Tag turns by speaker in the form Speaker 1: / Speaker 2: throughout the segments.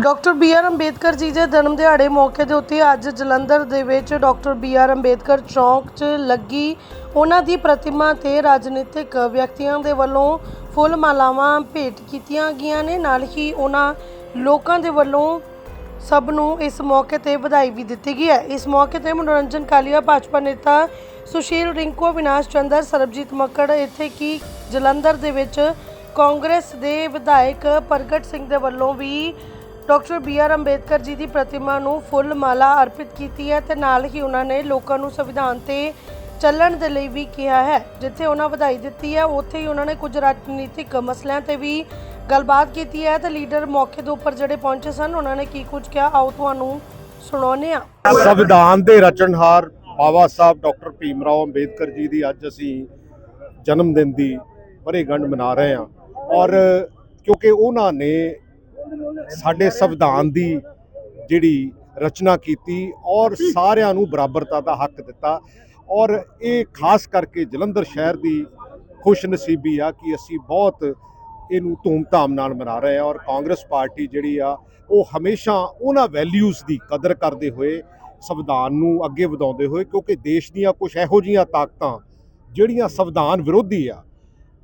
Speaker 1: Doctor B R Ambedkar ਜੀ ਦੇ ਜਨਮ ਦਿਹਾੜੇ ਮੌਕੇ ਦੇ ਉੱਤੇ ਅੱਜ ਜਲੰਧਰ ਦੇ ਵਿੱਚ ਡਾਕਟਰ ਬੀ ਆਰ ਅੰਬੇਦਕਰ ਚੌਂਕ 'ਚ ਲੱਗੀ ਉਹਨਾਂ ਦੀ ਪ੍ਰਤਿਮਾ ਤੇ ਰਾਜਨੀਤਿਕ ਵਿਅਕਤੀਆਂ ਦੇ ਵੱਲੋਂ ਫੁੱਲ ਮਾਲਾਵਾਂ ਭੇਟ ਕੀਤੀਆਂ ਗਈਆਂ ਨੇ। ਨਾਲ ਹੀ ਉਹਨਾਂ ਲੋਕਾਂ ਦੇ ਵੱਲੋਂ ਸਭ ਨੂੰ ਇਸ ਮੌਕੇ ਤੇ ਵਧਾਈ ਵੀ ਦਿੱਤੀ ਗਈ ਹੈ। ਇਸ ਮੌਕੇ ਤੇ ਮਨੋਰੰਜਨ ਕਾਲੀਆ ਭਾਜਪਾ ਨੇਤਾ ਸੁਸ਼ੀਲ ਰਿੰਕੂ ਵਿਨਾਸ਼ ਚੰਦਰ, ਸਰਬਜੀਤ ਮੱਕੜ, ਇੱਥੇ ਕੀ ਜਲੰਧਰ ਦੇ ਵਿੱਚ ਕਾਂਗਰਸ ਦੇ ਵਿਧਾਇਕ ਪ੍ਰਗਟ ਸਿੰਘ ਦੇ ਵੱਲੋਂ ਵੀ doctor B R Ambedkar ji ਦੀ ਪ੍ਰਤਿਮਾ ਨੂੰ ਫੁੱਲ ਮਾਲਾ ਅਰਪਿਤ ਕੀਤੀ ਹੈ ਤੇ ਨਾਲ ਹੀ ਉਹਨਾਂ ਨੇ ਲੋਕਾਂ ਨੂੰ ਸੰਵਿਧਾਨ ਤੇ ਚੱਲਣ ਦੇ ਲਈ ਵੀ ਕਿਹਾ ਹੈ। ਜਿੱਥੇ ਉਹਨਾਂ ਵਧਾਈ ਦਿੱਤੀ ਹੈ, ਉੱਥੇ ਹੀ ਉਹਨਾਂ ਨੇ ਕੁਝ ਰਾਜਨੀਤਿਕ ਮਸਲਿਆਂ ਤੇ ਵੀ ਗੱਲਬਾਤ ਕੀਤੀ ਹੈ ਤੇ ਲੀਡਰ ਮੌਕੇ ਦੇ ਉੱਪਰ ਜਿਹੜੇ ਪਹੁੰਚੇ ਸਨ, ਉਹਨਾਂ ਨੇ ਕੀ ਕੁਝ ਕਿਹਾ? ਆਓ ਤੁਹਾਨੂੰ ਸੁਣਾਉਂਦੇ ਹਾਂ।
Speaker 2: ਸੰਵਿਧਾਨ ਦੇ ਰਚਨਹਾਰ ਬਾਬਾ ਸਾਹਿਬ ਡਾਕਟਰ ਭੀਮ ਰਾਓ ਅੰਬੇਦਕਰ ਜੀ ਦੀ ਅੱਜ ਅਸੀਂ ਜਨਮ ਦਿਨ ਦੀ ਵਰ੍ਹੇਗੰਢ ਮਨਾ ਰਹੇ ਹਾਂ। ਔਰ ਕਿਉਂਕਿ ਉਹਨਾਂ ਨੇ ਸਾਡੇ ਸੰਵਿਧਾਨ ਦੀ ਜਿਹੜੀ ਰਚਨਾ ਕੀਤੀ ਔਰ ਸਾਰਿਆਂ ਨੂੰ ਬਰਾਬਰਤਾ ਦਾ ਹੱਕ ਦਿੱਤਾ ਔਰ ਇਹ ਖਾਸ ਕਰਕੇ ਜਲੰਧਰ ਸ਼ਹਿਰ ਦੀ ਖੁਸ਼ਨਸੀਬੀ ਆ ਕਿ ਅਸੀਂ ਬਹੁਤ ਇਹਨੂੰ ਧੂਮ ਧਾਮ ਨਾਲ ਮਨਾ ਰਹੇ ਹਾਂ ਔਰ ਕਾਂਗਰਸ ਪਾਰਟੀ ਜਿਹੜੀ ਆ, ਉਹ ਹਮੇਸ਼ਾ ਉਹਨਾਂ ਵੈਲਿਊਜ਼ ਦੀ ਕਦਰ ਕਰਦੇ ਹੋਏ ਸੰਵਿਧਾਨ ਨੂੰ ਅੱਗੇ ਵਧਾਉਂਦੇ ਹੋਏ ਕਿਉਂਕਿ ਦੇਸ਼ ਦੀਆਂ ਕੁਝ ਇਹੋ ਜੀਆਂ ਤਾਕਤਾਂ ਜਿਹੜੀਆਂ ਸੰਵਿਧਾਨ ਵਿਰੋਧੀ ਆ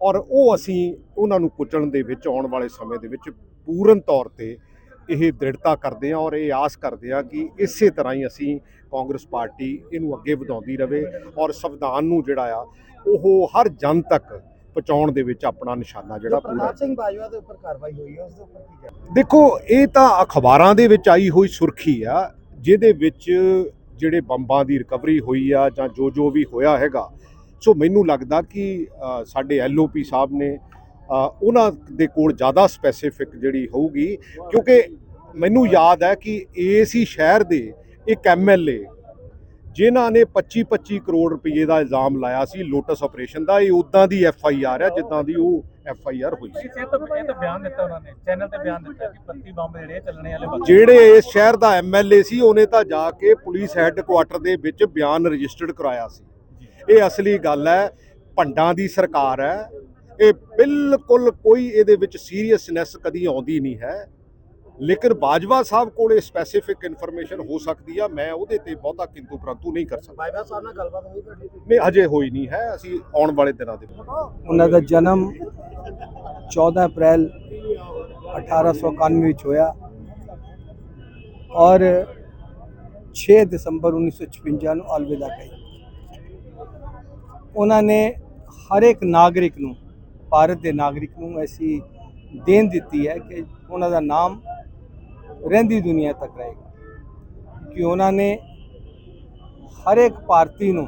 Speaker 2: ਔਰ ਉਹ ਅਸੀਂ ਉਹਨਾਂ ਨੂੰ ਕੁਚਲਣ ਦੇ ਵਿੱਚ ਆਉਣ ਵਾਲੇ ਸਮੇਂ ਦੇ ਵਿੱਚ ਪੂਰਨ ਤੌਰ ਤੇ ਇਹ ਦ੍ਰਿੜਤਾ ਕਰਦੇ ਆ ਔਰ ਇਹ ਆਸ ਕਰਦੇ ਆ ਕਿ ਇਸੇ ਤਰ੍ਹਾਂ ਹੀ ਅਸੀਂ ਕਾਂਗਰਸ ਪਾਰਟੀ ਇਹਨੂੰ ਅੱਗੇ ਵਧਾਉਂਦੀ ਰਵੇ ਔਰ ਸੰਵਿਧਾਨ ਨੂੰ ਜਿਹੜਾ ਆ ਉਹ ਹਰ ਜਨ ਤੱਕ ਪਹੁੰਚਾਉਣ ਦੇ ਵਿੱਚ ਆਪਣਾ ਨਿਸ਼ਾਨਾ ਜਿਹੜਾ ਪੂਰਾ
Speaker 3: ਪ੍ਰਤਾਪ ਸਿੰਘ ਬਾਜਵਾ ਦੇ ਉੱਪਰ ਕਾਰਵਾਈ ਹੋਈ ਹੈ ਉਸ ਦੇ ਉੱਪਰ ਕੀ ਕਹਿਣਾ?
Speaker 2: ਦੇਖੋ ਇਹ ਤਾਂ ਅਖਬਾਰਾਂ ਦੇ ਵਿੱਚ ਆਈ ਹੋਈ ਸੁਰਖੀ ਆ ਜਿਹਦੇ ਵਿੱਚ ਜਿਹੜੇ ਬੰਬਾਂ ਦੀ ਰਿਕਵਰੀ ਹੋਈ ਆ ਜਾਂ ਜੋ ਜੋ ਵੀ ਹੋਇਆ ਹੈਗਾ ਸੋ ਮੈਨੂੰ ਲੱਗਦਾ ਕਿ ਸਾਡੇ ਐਲਓਪੀ ਸਾਹਿਬ ਨੇ ਉਹਨਾਂ ਦੇ ਕੋਲ ਜ਼ਿਆਦਾ ਸਪੈਸੀਫਿਕ ਜਿਹੜੀ ਹੋਊਗੀ ਕਿਉਂਕਿ ਮੈਨੂੰ ਯਾਦ ਹੈ ਕਿ ਏਸੀ ਸ਼ਹਿਰ ਦੇ ਇੱਕ ਐਮਐਲਏ ਜਿਨ੍ਹਾਂ ਨੇ 25-25 ਕਰੋੜ ਰੁਪਏ ਦਾ ਇਲਜ਼ਾਮ ਲਾਇਆ ਸੀ ਲੋਟਸ ਆਪਰੇਸ਼ਨ ਦਾ ਇਹ ਉਦਾਂ ਦੀ ਐਫ ਆਈ ਆਰ ਹੈ ਜਿੱਦਾਂ ਦੀ ਉਹ ਐਫ ਆਈ ਆਰ ਹੋਈ ਸੀ।
Speaker 4: ਇਹ ਤਾਂ ਇਹ ਤਾਂ ਬਿਆਨ ਦਿੱਤਾ ਉਹਨਾਂ ਨੇ ਚੈਨਲ ਤੇ ਬਿਆਨ ਦਿੱਤਾ ਕਿ 32 ਬੰਬ ਜਿਹੜੇ ਆ ਚੱਲਣੇ ਵਾਲੇ ਬਾਕੀ
Speaker 2: ਜਿਹੜੇ ਇਸ ਸ਼ਹਿਰ ਦਾ ਐਮਐਲਏ ਸੀ ਉਹਨੇ ਤਾਂ ਜਾ ਕੇ ਪੁਲਿਸ ਹੈੱਡਕੁਆਟਰ ਦੇ ਵਿੱਚ ਬਿਆਨ ਰਜਿਸਟਰਡ ਕਰਾਇਆ ਸੀ। ਇਹ ਅਸਲੀ ਗੱਲ ਹੈ ਭੰਡਾਂ ਦੀ ਸਰਕਾਰ ਹੈ ਇਹ ਬਿਲਕੁਲ ਕੋਈ ਇਹਦੇ ਵਿੱਚ ਸੀਰੀਅਸਨੈਸ ਕਦੀ ਆਉਂਦੀ ਨਹੀਂ ਹੈ। ਲੇਕਿਨ ਬਾਜਵਾ ਸਾਹਿਬ ਕੋਲੇ ਸਪੈਸੀਫਿਕ ਇਨਫੋਰਮੇਸ਼ਨ ਹੋ ਸਕਦੀ ਆ ਮੈਂ ਉਹਦੇ ਤੇ ਬਹੁਤਾ ਕਿੰਤੂ ਪ੍ਰੰਤੂ ਨਹੀਂ ਕਰ ਸਕਦਾ।
Speaker 3: ਬਾਜਵਾ ਸਾਹਿਬ ਨਾਲ ਗੱਲਬਾਤ ਹੋਈ ਤੁਹਾਡੀ?
Speaker 2: ਨਹੀਂ ਹਜੇ ਹੋਈ ਨਹੀਂ ਹੈ ਅਸੀਂ ਆਉਣ ਵਾਲੇ ਦਿਨਾਂ ਦੇ
Speaker 5: ਉਹਨਾਂ ਦਾ ਜਨਮ 14 ਅਪ੍ਰੈਲ 1891 ਵਿੱਚ ਹੋਇਆ ਔਰ 6 ਦਸੰਬਰ 1956 ਨੂੰ ਅਲਵਿਦਾ ਕਹੀ। ਉਹਨਾਂ ਨੇ ਹਰ ਇੱਕ ਨਾਗਰਿਕ ਨੂੰ ਭਾਰਤ ਦੇ ਨਾਗਰਿਕ ਨੂੰ ਐਸੀ ਦੇਣ ਦਿੱਤੀ ਹੈ ਕਿ ਉਹਨਾਂ ਦਾ ਨਾਮ ਰਹਿੰਦੀ ਦੁਨੀਆ ਤੱਕ ਰਹੇਗਾ। ਕਿ ਉਹਨਾਂ ਨੇ ਹਰ ਇੱਕ ਭਾਰਤੀ ਨੂੰ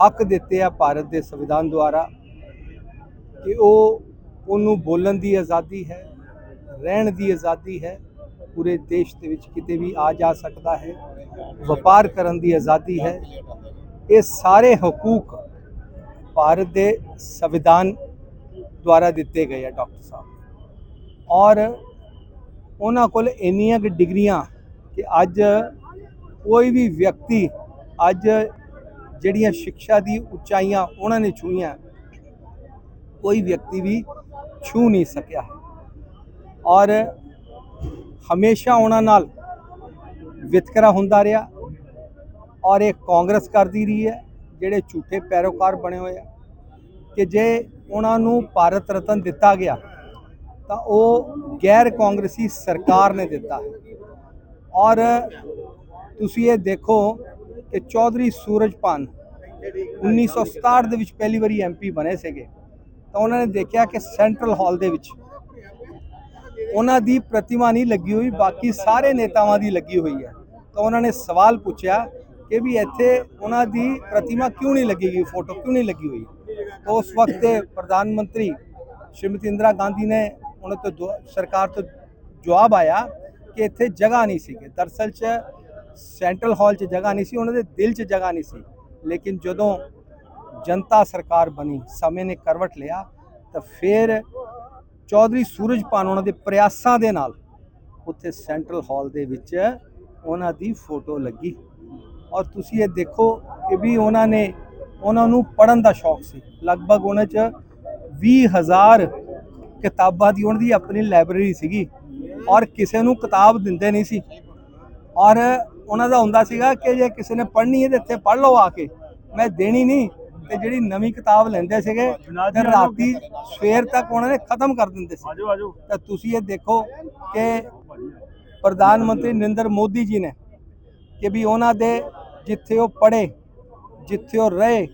Speaker 5: ਹੱਕ ਦਿੱਤੇ ਆ ਭਾਰਤ ਦੇ ਸੰਵਿਧਾਨ ਦੁਆਰਾ ਕਿ ਉਹ ਉਹਨੂੰ ਬੋਲਣ ਦੀ ਆਜ਼ਾਦੀ ਹੈ, ਰਹਿਣ ਦੀ ਆਜ਼ਾਦੀ ਹੈ, ਪੂਰੇ ਦੇਸ਼ ਦੇ ਵਿੱਚ ਕਿਤੇ ਵੀ ਆ ਜਾ ਸਕਦਾ ਹੈ, ਵਪਾਰ ਕਰਨ ਦੀ ਆਜ਼ਾਦੀ ਹੈ। ਇਹ ਸਾਰੇ ਹਕੂਕ ਭਾਰਤ ਦੇ ਸੰਵਿਧਾਨ ਦੁਆਰਾ ਦਿੱਤੇ ਗਏ ਆ ਡਾਕਟਰ ਸਾਹਿਬ ਔਰ ਉਹਨਾਂ ਕੋਲ ਇੰਨੀਆਂ ਕਿ ਡਿਗਰੀਆਂ ਕਿ ਅੱਜ ਕੋਈ ਵੀ ਵਿਅਕਤੀ ਅੱਜ ਜਿਹੜੀਆਂ ਸਿੱਖਿਆ ਦੀ ਉਚਾਈਆਂ ਉਹਨਾਂ ਨੇ ਛੂਈਆਂ ਕੋਈ ਵਿਅਕਤੀ ਵੀ ਛੂ ਨਹੀਂ ਸਕਿਆ ਔਰ ਹਮੇਸ਼ਾ ਉਹਨਾਂ ਨਾਲ ਵਿਤਕਰਾ ਹੁੰਦਾ ਰਿਹਾ ਔਰ ਇਹ ਕਾਂਗਰਸ ਕਰਦੀ ਰਹੀ ਹੈ ਜਿਹੜੇ ਝੂਠੇ ਪੈਰੋਕਾਰ ਬਣੇ ਹੋਏ ਆ, ਕਿ ਜੇ ਉਹਨਾਂ ਨੂੰ ਭਾਰਤ ਰਤਨ ਦਿੱਤਾ ਗਿਆ, ਤਾਂ ਉਹ ਗੈਰ ਕਾਂਗਰਸੀ ਸਰਕਾਰ ਨੇ ਦਿੱਤਾ ਹੈ। ਔਰ ਤੁਸੀਂ ਇਹ ਦੇਖੋ ਕਿ ਚੌਧਰੀ ਸੂਰਜਪਾਨ 1967 ਦੇ ਵਿੱਚ ਪਹਿਲੀ ਵਾਰੀ ਐਮਪੀ ਬਣੇ ਸੀਗੇ, ਤਾਂ ਉਹਨਾਂ ਨੇ ਦੇਖਿਆ ਕਿ ਸੈਂਟਰਲ ਹਾਲ ਦੇ ਵਿੱਚ ਉਹਨਾਂ ਦੀ ਪ੍ਰਤਿਮਾ ਨਹੀਂ ਲੱਗੀ ਹੋਈ, ਬਾਕੀ ਸਾਰੇ ਨੇਤਾਵਾਂ ਦੀ ਲੱਗੀ ਹੋਈ ਹੈ। ਤਾਂ ਉਹਨਾਂ ਨੇ ਸਵਾਲ ਪੁੱਛਿਆ ਕਿ ਵੀ ਇੱਥੇ ਉਹਨਾਂ ਦੀ ਪ੍ਰਤਿਮਾ ਕਿਉਂ ਨਹੀਂ ਲੱਗੀ ਗਈ ਫੋਟੋ ਕਿਉਂ ਨਹੀਂ ਲੱਗੀ ਹੋਈ? ਉਸ ਵਕਤ ਪ੍ਰਧਾਨ ਮੰਤਰੀ ਸ਼੍ਰੀਮਤੀ ਇੰਦਰਾ ਗਾਂਧੀ ਨੇ ਉਹਨਾਂ ਤੋਂ ਦੁਆ- ਸਰਕਾਰ ਤੋਂ ਜਵਾਬ ਆਇਆ ਕਿ ਇੱਥੇ ਜਗ੍ਹਾ ਨਹੀਂ ਸੀਗੀ ਦਰਅਸਲ 'ਚ ਸੈਂਟਰਲ ਹਾਲ 'ਚ ਜਗ੍ਹਾ ਨਹੀਂ ਸੀ, ਉਹਨਾਂ ਦੇ ਦਿਲ 'ਚ ਜਗ੍ਹਾ ਨਹੀਂ ਸੀ। ਲੇਕਿਨ ਜਦੋਂ ਜਨਤਾ ਸਰਕਾਰ ਬਣੀ, ਸਮੇਂ ਨੇ ਕਰਵਟ ਲਿਆ, ਤਾਂ ਫਿਰ ਚੌਧਰੀ ਸੂਰਜਪਾਨ ਉਹਨਾਂ ਦੇ ਪ੍ਰਯਾਸਾਂ ਦੇ ਨਾਲ ਉੱਥੇ ਸੈਂਟਰਲ ਹਾਲ ਦੇ ਵਿੱਚ ਉਹਨਾਂ ਦੀ ਫੋਟੋ ਲੱਗੀ। ਔਰ ਤੁਸੀਂ ਇਹ ਦੇਖੋ ਕਿ ਵੀ ਉਹਨਾਂ ਨੇ ਉਹਨਾਂ ਨੂੰ ਪੜਨ ਦਾ ਸ਼ੌਕ ਸੀ। ਲਗਭਗ ਉਹਨਾਂ 'ਚ 20000 ਕਿਤਾਬਾਂ ਦੀ ਉਹਨਾਂ ਦੀ ਆਪਣੀ ਲਾਇਬ੍ਰੇਰੀ ਸੀਗੀ ਔਰ ਕਿਸੇ ਨੂੰ ਕਿਤਾਬ ਦਿੰਦੇ ਨਹੀਂ ਸੀ। ਔਰ ਉਹਨਾਂ ਦਾ ਹੁੰਦਾ ਸੀਗਾ ਕਿ ਜੇ ਕਿਸੇ ਨੇ ਪੜ੍ਹਨੀ ਹੈ ਤੇ ਇੱਥੇ ਪੜ੍ਹ ਲਓ ਆ ਕੇ। ਮੈਂ ਦੇਣੀ ਨਹੀਂ ਤੇ ਜਿਹੜੀ ਨਵੀਂ ਕਿਤਾਬ ਲੈਂਦੇ ਸੀਗੇ ਤੇ ਰਾਤੀ ਸਵੇਰ ਤੱਕ ਉਹਨਾਂ ਨੇ ਖਤਮ ਕਰ ਦਿੰਦੇ ਸੀ।
Speaker 4: ਆਜੋ ਆਜੋ।
Speaker 5: ਤਾਂ ਤੁਸੀਂ ਇਹ ਦੇਖੋ ਕਿ ਪ੍ਰਧਾਨ ਮੰਤਰੀ ਨਰਿੰਦਰ ਮੋਦੀ ਜੀ ਨੇ ਕਿ ਵੀ ਉਹਨਾਂ ਦੇ ਜਿੱਥੇ ਉਹ ਪੜ੍ਹੇ, ਜਿੱਥੇ ਉਹ ਰਹੇ,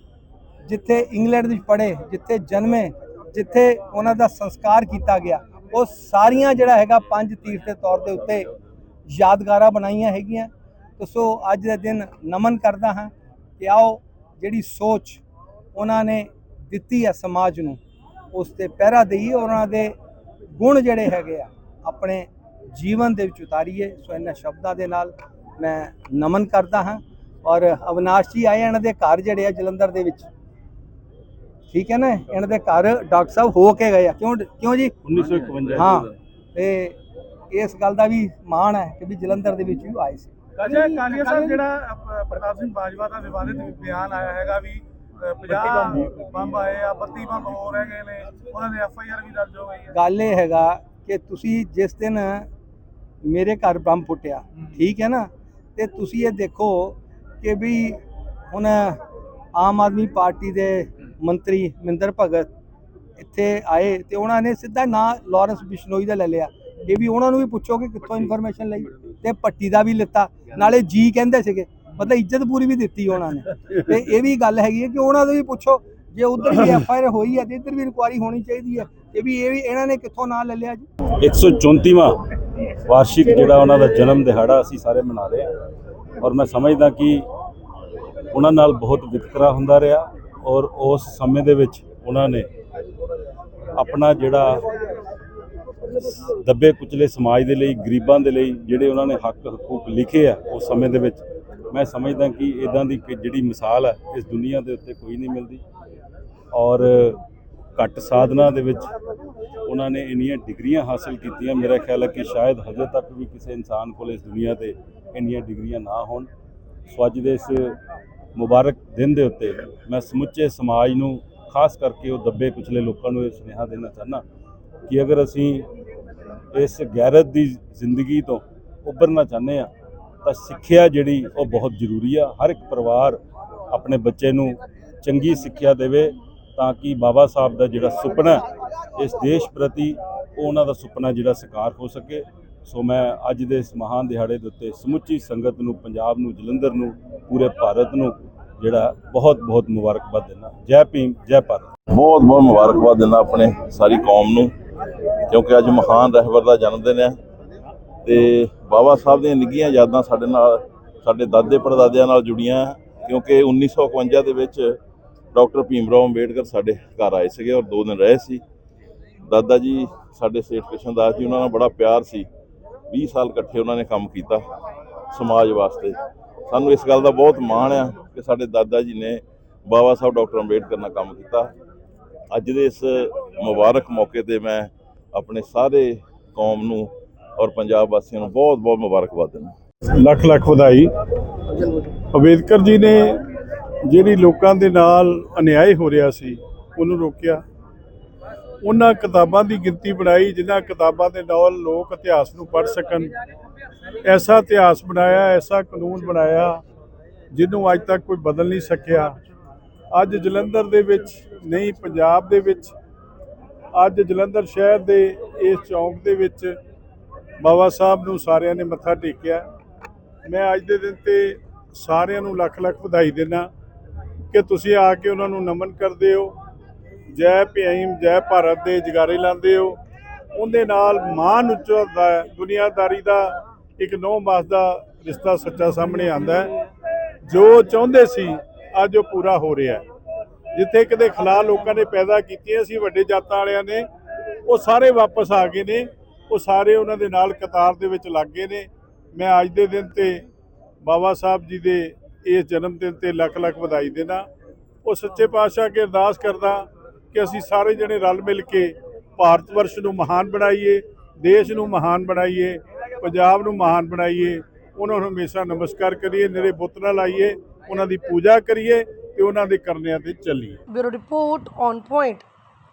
Speaker 5: ਜਿੱਥੇ ਇੰਗਲੈਂਡ ਵਿੱਚ ਪੜ੍ਹੇ, ਜਿੱਥੇ ਜਨਮੇ, ਜਿੱਥੇ ਉਹਨਾਂ ਦਾ ਸੰਸਕਾਰ ਕੀਤਾ ਗਿਆ, ਉਹ ਸਾਰੀਆਂ ਜਿਹੜਾ ਹੈਗਾ ਪੰਜ ਤੀਰਥ ਦੇ ਤੌਰ ਦੇ ਉੱਤੇ ਯਾਦਗਾਰਾਂ ਬਣਾਈਆਂ ਹੈਗੀਆਂ। ਤੇ ਸੋ ਅੱਜ ਦੇ ਦਿਨ ਨਮਨ ਕਰਦਾ ਹਾਂ ਕਿ ਆਓ, ਜਿਹੜੀ ਸੋਚ ਉਹਨਾਂ ਨੇ ਦਿੱਤੀ ਹੈ ਸਮਾਜ ਨੂੰ, ਉਸ ਤੇ ਪਹਿਰਾ ਦੇਈਏ, ਉਹਨਾਂ ਦੇ ਗੁਣ ਜਿਹੜੇ ਹੈਗੇ ਆ, ਆਪਣੇ ਜੀਵਨ ਦੇ ਵਿੱਚ ਉਤਾਰੀਏ। ਸੋ ਇਹਨਾਂ ਸ਼ਬਦਾਂ ਦੇ ਨਾਲ ਮੈਂ ਨਮਨ ਕਰਦਾ ਹਾਂ। ਔਰ ਅਵਿਨਾਸ਼ ਜੀ ਆਏ ਇਹਨਾਂ ਦੇ ਘਰ ਜਿਹੜੇ ਆ ਜਲੰਧਰ ਦੇ ਵਿੱਚ। ਠੀਕ ਹੈ ਨਾ? ਇਹਨਾਂ ਦੇ ਘਰ ਡਾਕਟਰ ਸਾਹਿਬ ਹੋ ਕੇ ਗਏ ਆ। ਕਿਉਂ ਕਿਉਂ ਜੀ?
Speaker 4: 1951
Speaker 5: ਹਾਂ। ਤੇ ਇਸ ਗੱਲ ਦਾ ਵੀ ਮਾਣ ਹੈ ਕਿ ਵੀ ਜਲੰਧਰ ਦੇ ਵਿੱਚ ਵੀ ਆਏ ਸੀ।
Speaker 4: ਅੱਛਾ ਕਾਲੀਆ ਸਾਹਿਬ ਜਿਹੜਾ ਪ੍ਰਤਾਪ ਸਿੰਘ ਬਾਜਵਾ ਦਾ ਵਿਵਾਦਿਤ ਬਿਆਨ ਆਇਆ ਹੈਗਾ ਵੀ ਅ, 50 ਬੰਬ ਆਏ ਆ 32 ਬੰਬ ਹੋ ਰਹਿ ਗਏ ਨੇ ਉਹਨਾਂ ਦੇ ਐਫ ਆਈ ਆਰ ਵੀ ਦਰਜ ਹੋ ਗਈ ਹੈ।
Speaker 5: ਗੱਲ ਇਹ ਹੈਗਾ ਕਿ ਤੁਸੀਂ ਜਿਸ ਦਿਨ ਮੇਰੇ ਘਰ ਬੰਬ ਫੁੱਟਿਆ ਠੀਕ ਹੈ ਨਾ? ਤੇ ਤੁਸੀਂ ਇਹ ਦੇਖੋ ਕਿ ਵੀ ਹੁਣ ਆਮ ਆਦਮੀ ਪਾਰਟੀ ਦੇ ਮੰਤਰੀ ਮਿੰਦਰ ਭਗਤ ਇੱਥੇ ਆਏ ਤੇ ਉਹਨਾਂ ਨੇ ਸਿੱਧਾ ਨਾਂ ਲਾਰੈਂਸ ਬਿਸ਼ਨੋਈ ਦਾ ਲੈ ਲਿਆ। ਇਹ ਵੀ ਉਹਨਾਂ ਨੂੰ ਵੀ ਪੁੱਛੋ ਕਿ ਕਿੱਥੋਂ ਇਨਫੋਰਮੇਸ਼ਨ ਲਈ ਤੇ ਪੱਟੀ ਦਾ ਵੀ ਲਿੱਤਾ। ਨਾਲੇ ਜੀ ਕਹਿੰਦੇ ਸੀਗੇ ਮਤਲਬ ਇੱਜ਼ਤ ਪੂਰੀ ਵੀ ਦਿੱਤੀ ਉਹਨਾਂ ਨੇ। ਤੇ ਇਹ ਵੀ ਗੱਲ ਹੈਗੀ ਹੈ ਕਿ ਉਹਨਾਂ ਤੋਂ ਵੀ ਪੁੱਛੋ ਜੇ ਉਧਰ ਵੀ ਐਫ ਆਈ ਆਰ ਹੋਈ ਹੈ ਤੇ ਇੱਧਰ ਵੀ ਇਨਕੁਆਰੀ ਹੋਣੀ ਚਾਹੀਦੀ ਹੈ ਇਹ ਵੀ ਇਹ ਵੀ ਇਹਨਾਂ ਨੇ ਕਿੱਥੋਂ ਨਾਂ ਲੈ ਲਿਆ ਜੀ?
Speaker 6: 134ਵਾਂ ਵਾਰਸ਼ਿਕ ਜਿਹੜਾ ਉਹਨਾਂ ਦਾ ਜਨਮ ਦਿਹਾੜਾ ਅਸੀਂ ਸਾਰੇ ਮਨਾ ਰਹੇ ਹਾਂ। ਔਰ ਮੈਂ ਸਮਝਦਾ ਕਿ ਉਹਨਾਂ ਨਾਲ ਬਹੁਤ ਵਿਤਕਰਾ ਹੁੰਦਾ ਰਿਹਾ ਔਰ ਉਸ ਸਮੇਂ ਦੇ ਵਿੱਚ ਉਹਨਾਂ ਨੇ ਆਪਣਾ ਜਿਹੜਾ ਦੱਬੇ ਕੁਚਲੇ ਸਮਾਜ ਦੇ ਲਈ, ਗਰੀਬਾਂ ਦੇ ਲਈ ਜਿਹੜੇ ਉਹਨਾਂ ਨੇ ਹੱਕ, ਹਕੂਕ ਲਿਖੇ ਆ ਉਸ ਸਮੇਂ ਦੇ ਵਿੱਚ, ਮੈਂ ਸਮਝਦਾ ਕਿ ਇਦਾਂ ਦੀ ਕਿ ਜਿਹੜੀ ਮਿਸਾਲ ਹੈ ਇਸ ਦੁਨੀਆ ਦੇ ਉੱਤੇ ਕੋਈ ਨਹੀਂ ਮਿਲਦੀ ਔਰ ਘੱਟ ਸਾਧਨਾ ਦੇ ਵਿੱਚ ਉਹਨਾਂ ਨੇ ਇੰਨੀਆਂ ਡਿਗਰੀਆਂ ਹਾਸਲ ਕੀਤੀਆਂ। ਮੇਰਾ ਖਿਆਲ ਹੈ ਕਿ ਸ਼ਾਇਦ ਹਜੇ ਤੱਕ ਵੀ ਕਿਸੇ ਇਨਸਾਨ ਕੋਲ ਇਸ ਦੁਨੀਆ ਤੇ ਇੰਨੀਆਂ ਡਿਗਰੀਆਂ ਨਾ ਹੋਣ। ਸੋ ਅੱਜ ਦੇ ਇਸ ਮੁਬਾਰਕ ਦਿਨ ਦੇ ਉੱਤੇ ਮੈਂ ਸਮੁੱਚੇ ਸਮਾਜ ਨੂੰ ਖਾਸ ਕਰਕੇ ਉਹ ਦੱਬੇ ਕੁਚਲੇ ਲੋਕਾਂ ਨੂੰ ਇਹ ਸੁਨੇਹਾ ਦੇਣਾ ਚਾਹੁੰਦਾ ਕਿ ਅਗਰ ਅਸੀਂ ਇਸ ਗੈਰਤ ਦੀ ਜ਼ਿੰਦਗੀ ਤੋਂ ਉੱਭਰਨਾ ਚਾਹੁੰਦੇ ਆ ਤਾਂ ਸਿੱਖਿਆ ਜਿਹੜੀ ਉਹ ਬਹੁਤ ਜ਼ਰੂਰੀ ਆ। ਹਰ ਇੱਕ ਪਰਿਵਾਰ ਆਪਣੇ ਬੱਚੇ ਨੂੰ ਚੰਗੀ ਸਿੱਖਿਆ ਦੇਵੇ ਤਾਂ ਕਿ ਬਾਬਾ ਸਾਹਿਬ ਦਾ ਜਿਹੜਾ ਸੁਪਨਾ ਇਸ ਦੇਸ਼ ਪ੍ਰਤੀ ਉਹਨਾਂ ਦਾ ਸੁਪਨਾ ਜਿਹੜਾ ਸਾਕਾਰ ਹੋ ਸਕੇ। ਸੋ ਮੈਂ ਅੱਜ ਦੇ ਇਸ ਮਹਾਨ ਦਿਹਾੜੇ ਦੇ ਉੱਤੇ ਸਮੁੱਚੀ ਸੰਗਤ ਨੂੰ ਪੰਜਾਬ ਨੂੰ ਜਲੰਧਰ ਨੂੰ ਪੂਰੇ ਭਾਰਤ ਨੂੰ ਜਿਹੜਾ ਬਹੁਤ ਬਹੁਤ ਮੁਬਾਰਕਬਾਦ ਦਿੰਦਾ। ਜੈ ਭੀਮ ਜੈ ਭਾਰਤ।
Speaker 7: ਬਹੁਤ ਬਹੁਤ ਮੁਬਾਰਕਬਾਦ ਦਿੰਦਾ ਆਪਣੇ ਸਾਰੀ ਕੌਮ ਨੂੰ ਕਿਉਂਕਿ ਅੱਜ ਮਹਾਨ ਰਹਿਬਰ ਦਾ ਜਨਮ ਦਿਨ ਹੈ ਤੇ ਬਾਬਾ ਸਾਹਿਬ ਦੀਆਂ ਨਿੱਘੀਆਂ ਯਾਦਾਂ ਸਾਡੇ ਨਾਲ ਸਾਡੇ ਦਾਦੇ ਪੜਦਾਦਿਆਂ ਨਾਲ ਜੁੜੀਆਂ ਹੈ, ਕਿਉਂਕਿ 1951 ਦੇ ਵਿੱਚ ਡਾਕਟਰ ਭੀਮ ਰਾਓ ਅੰਬੇਡਕਰ ਸਾਡੇ ਘਰ ਆਏ ਸੀਗੇ ਔਰ ਦੋ ਦਿਨ ਰਹੇ ਸੀ। ਦਾਦਾ ਜੀ ਸਾਡੇ ਸੇਠ ਕ੍ਰਿਸ਼ਨ ਦਾਸ ਜੀ ਉਹਨਾਂ ਨਾਲ ਬੜਾ ਪਿਆਰ ਸੀ। 20 ਸਾਲ ਇਕੱਠੇ ਉਹਨਾਂ ਨੇ ਕੰਮ ਕੀਤਾ ਸਮਾਜ ਵਾਸਤੇ। ਸਾਨੂੰ ਇਸ ਗੱਲ ਦਾ ਬਹੁਤ ਮਾਣ ਆ ਕਿ ਸਾਡੇ ਦਾਦਾ ਜੀ ਨੇ ਬਾਬਾ ਸਾਹਿਬ ਡਾਕਟਰ ਅੰਬੇਡਕਰ ਨਾਲ ਕੰਮ ਕੀਤਾ। ਅੱਜ ਦੇ ਇਸ ਮੁਬਾਰਕ ਮੌਕੇ ਤੇ ਮੈਂ ਆਪਣੇ ਸਾਰੇ ਕੌਮ ਨੂੰ ਔਰ ਪੰਜਾਬ ਵਾਸੀਆਂ ਨੂੰ ਬਹੁਤ ਬਹੁਤ ਮੁਬਾਰਕਬਾਦ ਦਿੰਦਾ
Speaker 8: ਲੱਖ ਲੱਖ ਵਧਾਈ। ਅੰਬੇਦਕਰ ਜੀ ਨੇ ਜਿਹੜੀ ਲੋਕਾਂ ਦੇ ਨਾਲ ਅਨਿਆਏ ਹੋ ਰਿਹਾ ਸੀ, ਉਹਨੂੰ ਰੋਕਿਆ। ਉਹਨਾਂ ਕਿਤਾਬਾਂ ਦੀ ਗਿਣਤੀ ਬਣਾਈ ਜਿਨ੍ਹਾਂ ਕਿਤਾਬਾਂ ਦੇ ਨਾਲ ਲੋਕ ਇਤਿਹਾਸ ਨੂੰ ਪੜ੍ਹ ਸਕਣ। ਐਸਾ ਇਤਿਹਾਸ ਬਣਾਇਆ, ਐਸਾ ਕਾਨੂੰਨ ਬਣਾਇਆ, ਜਿਹਨੂੰ ਅੱਜ ਤੱਕ ਕੋਈ ਬਦਲ ਨਹੀਂ ਸਕਿਆ। ਅੱਜ ਜਲੰਧਰ ਦੇ ਵਿੱਚ ਨਹੀਂ, ਪੰਜਾਬ ਦੇ ਵਿੱਚ। ਅੱਜ ਜਲੰਧਰ ਸ਼ਹਿਰ ਦੇ ਇਸ ਚੌਂਕ ਦੇ ਵਿੱਚ ਬਾਬਾ ਸਾਹਿਬ ਨੂੰ ਸਾਰਿਆਂ ਨੇ ਮੱਥਾ ਟੇਕਿਆ। ਮੈਂ ਅੱਜ ਦੇ ਦਿਨ ਤੇ ਸਾਰਿਆਂ ਨੂੰ ਲੱਖ ਲੱਖ ਵਧਾਈ ਦਿੰਦਾ ਕਿ ਤੁਸੀਂ ਆ ਕੇ ਉਹਨਾਂ ਨੂੰ ਨਮਨ ਕਰਦੇ ਹੋ। ਜੈ ਭੀਮ, ਜੈ ਭਾਰਤ ਦੇ ਜਗਾਰੇ ਲਾਉਂਦੇ ਹੋ। ਉਹਦੇ ਨਾਲ ਮਾਨ ਉੱਚਾ ਹੈ। ਦੁਨੀਆਦਾਰੀ ਦਾ ਇੱਕ ਨੌ ਮਾਸ ਦਾ ਰਿਸ਼ਤਾ ਸੱਚਾ ਸਾਹਮਣੇ ਆਂਦਾ ਜੋ ਚਾਹੁੰਦੇ ਸੀ, ਅੱਜ ਉਹ ਪੂਰਾ ਹੋ ਰਿਹਾ ਹੈ। ਜਿੱਥੇ ਕਿਤੇ ਖਲਾ ਲੋਕਾਂ ਨੇ ਪੈਦਾ ਕੀਤੀਆਂ ਸੀ, ਵੱਡੇ ਜਾਤਾਂ ਵਾਲਿਆਂ ਨੇ, ਉਹ ਸਾਰੇ ਵਾਪਸ ਆ ਗਏ ਨੇ। ਉਹ ਸਾਰੇ ਉਹਨਾਂ ਦੇ ਨਾਲ ਕਤਾਰ ਦੇ ਵਿੱਚ ਲੱਗ ਗਏ ਨੇ। ਮੈਂ ਅੱਜ ਦੇ ਦਿਨ ਤੇ ਬਾਬਾ ਸਾਹਿਬ ਜੀ ਦੇ ਇਸ ਜਨਮ ਦਿਨ ਤੇ ਲੱਖ ਲੱਖ ਵਧਾਈ ਦੇਣਾ ਉਹ ਸੱਚੇ ਪਾਤਸ਼ਾਹ ਅੱਗੇ ਅਰਦਾਸ ਕਰਦਾ ਕਿ ਅਸੀਂ ਸਾਰੇ ਜਣੇ ਰਲ ਮਿਲ ਕੇ ਭਾਰਤ ਵਰਸ਼ ਨੂੰ ਮਹਾਨ ਬਣਾਈਏ, ਦੇਸ਼ ਨੂੰ ਮਹਾਨ ਬਣਾਈਏ, ਪੰਜਾਬ ਨੂੰ ਮਹਾਨ ਬਣਾਈਏ, ਉਹਨਾਂ ਨੂੰ ਹਮੇਸ਼ਾ ਨਮਸਕਾਰ ਕਰੀਏ ਨਿਰੇ ਬੁੱਤ ਨਾਲ ਲਾਈਏ, ਉਹਨਾਂ ਦੀ ਪੂਜਾ ਕਰੀਏ ਤੇ ਉਹਨਾਂ ਦੇ ਕਰਨਿਆਂ ਤੇ ਚੱਲੀਏ।
Speaker 1: Bureau report on point.